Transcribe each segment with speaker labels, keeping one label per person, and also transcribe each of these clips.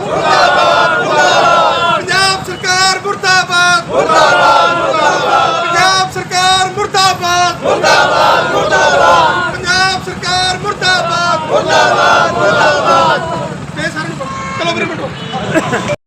Speaker 1: ਮੁਰਦਾਬਾਦ ਮੁਰਦਾਬਾਦ ਮੁਰਦਾਬਾਦ। ਪੰਜਾਬ ਸਰਕਾਰ ਮੁਰਦਾਬਾਦ ਮੁਰਦਾਬਾਦ ਮੁਰਦਾਬਾਦ। ਪੰਜਾਬ ਸਰਕਾਰ ਮੁਰਦਾਬਾਦ ਮੁਰਦਾਬਾਦ ਮੁਰਦਾਬਾਦ। ਪੰਜਾਬ ਸਰਕਾਰ ਮੁਰਦਾਬਾਦ ਮੁਰਦਾਬਾਦ ਮੁਰਦਾਬਾਦ। ਤੇ ਸਾਰੇ ਚਲੋ ਮੇਰੇ ਮਿੰਟੋ।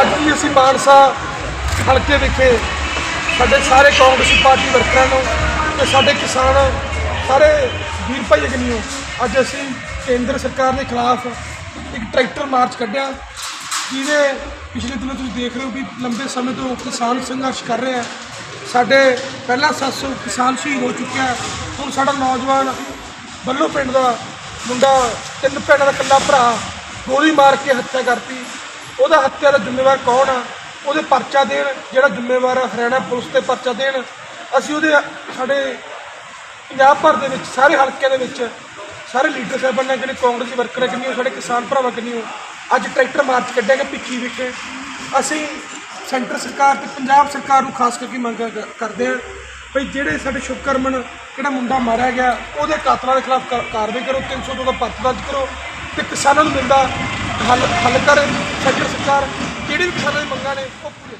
Speaker 1: ਅੱਜ ਵੀ ਅਸੀਂ ਮਾਨਸਾ ਹਲਕੇ ਵਿਖੇ ਸਾਡੇ ਸਾਰੇ ਕਾਂਗਰਸੀ ਪਾਰਟੀ ਵਰਕਰਾਂ ਨੂੰ ਤੇ ਸਾਡੇ ਕਿਸਾਨ, ਸਾਰੇ ਵੀਰ ਭਾਈ ਅਗਨੀਓ, ਅੱਜ ਅਸੀਂ ਕੇਂਦਰ ਸਰਕਾਰ ਦੇ ਖਿਲਾਫ ਇੱਕ ਟਰੈਕਟਰ ਮਾਰਚ ਕੱਢਿਆ, ਜਿਹਦੇ ਪਿਛਲੇ ਦਿਨੋਂ ਤੁਸੀਂ ਦੇਖ ਰਹੇ ਹੋ ਵੀ ਲੰਬੇ ਸਮੇਂ ਤੋਂ ਕਿਸਾਨ ਸੰਘਰਸ਼ ਕਰ ਰਹੇ ਆ ਸਾਡੇ ਪਹਿਲਾਂ 700 ਕਿਸਾਨ ਸ਼ਹੀਦ ਹੋ ਚੁੱਕਿਆ ਹੁਣ ਸਾਡਾ ਨੌਜਵਾਨ ਬੱਲੋ ਪਿੰਡ ਦਾ ਮੁੰਡਾ, ਤਿੰਨ ਭੈਣਾਂ ਦਾ ਇਕੱਲਾ ਭਰਾ, ਗੋਲੀ ਮਾਰ ਕੇ ਹੱਤਿਆ ਕਰਤੀ। ਉਹਦਾ ਹੱਤਿਆ ਦਾ ਜ਼ਿੰਮੇਵਾਰ ਕੌਣ ਆ? ਉਹਦੇ ਪਰਚਾ ਦੇਣ, ਜਿਹੜਾ ਜ਼ਿੰਮੇਵਾਰ ਆ, ਹਰਿਆਣਾ ਪੁਲਿਸ ਤੇ ਪਰਚਾ ਦੇਣ। ਅਸੀਂ ਉਹਦੇ, ਸਾਡੇ ਪੰਜਾਬ ਭਰ ਦੇ ਵਿੱਚ, ਸਾਰੇ ਹਲਕਿਆਂ ਦੇ ਵਿੱਚ, ਸਾਰੇ ਲੀਡਰ ਸਾਹਿਬਾਨਾਂ ਜਿਹੜੇ ਕਾਂਗਰਸੀ ਵਰਕਰ ਕਿੰਨੇ ਕਿੰਨੀ ਸਾਡੇ ਕਿਸਾਨ ਭਰਾਵਾਂ ਕਿੰਨੀ ਅੱਜ ਟਰੈਕਟਰ ਮਾਰਚ ਕੱਢਿਆ ਗਿਆ ਭਿੱਖੀ ਵਿਖੇ। ਅਸੀਂ ਸੈਂਟਰ ਸਰਕਾਰ ਤੇ ਪੰਜਾਬ ਸਰਕਾਰ ਨੂੰ ਖਾਸ ਕਰਕੇ ਮੰਗ ਕ- ਕਰਦੇ ਹਾਂ ਭਈ ਜਿਹੜੇ ਸਾਡੇ ਸ਼ੁਭਕਰਮਨ ਜਿਹੜਾ ਮੁੰਡਾ ਮਾਰਿਆ ਗਿਆ, ਉਹਦੇ ਕਾਤਲਾਂ ਦੇ ਖਿਲਾਫ ਕਾਰਵਾਈ ਕਰੋ 302 ਦਾ ਪਰਚਾ ਦਰਜ ਕਰੋ। ਤੇ ਕਿਸਾਨਾਂ ਨੂੰ ਮਿਲਦਾ ਹੱਲ ਹੱਲ ਕਰੇ, ਸੈਂਟਰ ਸਰਕਾਰ, ਜਿਹੜੀ ਵੀ ਕਿਸਾਨਾਂ ਦੀਆਂ ਮੰਗਾਂ ਨੇ, ਉਹ ਪੂਰੀਆਂ